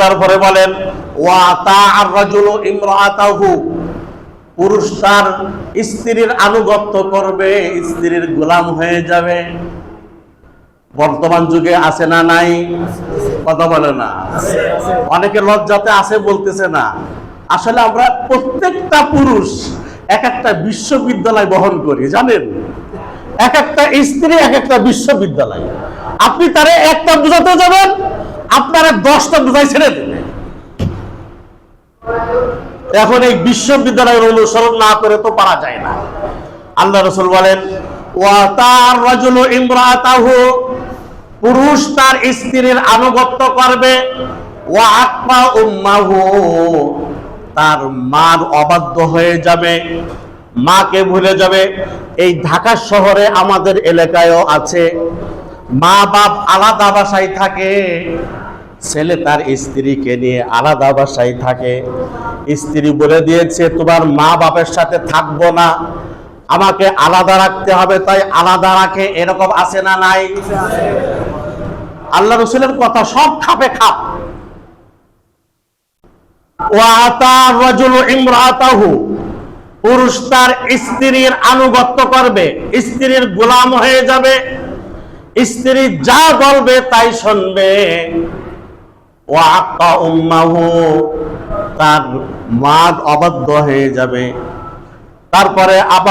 তারপরে বলেন পুরুষ তার স্ত্রীর আনুগত্য করবে, স্ত্রীর গোলাম হয়ে যাবে। বর্তমান যুগে আছে না নাই? কথা বলে না। অনেকে লজ্জাতে আছে বলতেছে না। আসলে আমরা প্রত্যেকটা পুরুষ এক একটা বিশ্ববিদ্যালয় বহন করি, জানেন? এক একটা স্ত্রী এক একটা বিশ্ববিদ্যালয়। আপনি তারে একটা বুঝাতে যাবেন আপনারা দশটা বুঝাই ছেড়ে দেবে এখন এই বিশ্ববিদ্যালয়ের অনুসরণ না করে তো পারা যায় না। আল্লাহ রসুল বলেন পুরুষ তার স্ত্রীর আনুগত্য করবে। তার মার অবাধ্য হয়ে যাবে। মাকে ভুলে যাবে। এই ঢাকা শহরে আমাদের এলাকায়ও আছে। মা বাপ আলাদা বাসায় থাকে, ছেলে তার স্ত্রীকে নিয়ে আলাদা বাসায় থাকে। স্ত্রী বলে দিয়েছে, তোমার মা বাপের সাথে থাকব না, আমাকে আলাদা রাখতে হবে। তাই আলাদা রাখে, এরকম আছে না নাই? আল্লাহ রসুলের কথা সব খাপে খাপ। পুরুষ তার স্ত্রীর আনুগত্য করবে, স্ত্রীর গোলাম হয়ে যাবে। স্ত্রী যা বলবে তাই শুনবে। উম্মাহু তার মা অবাধ্য হয়ে যাবে। তারপরে আবার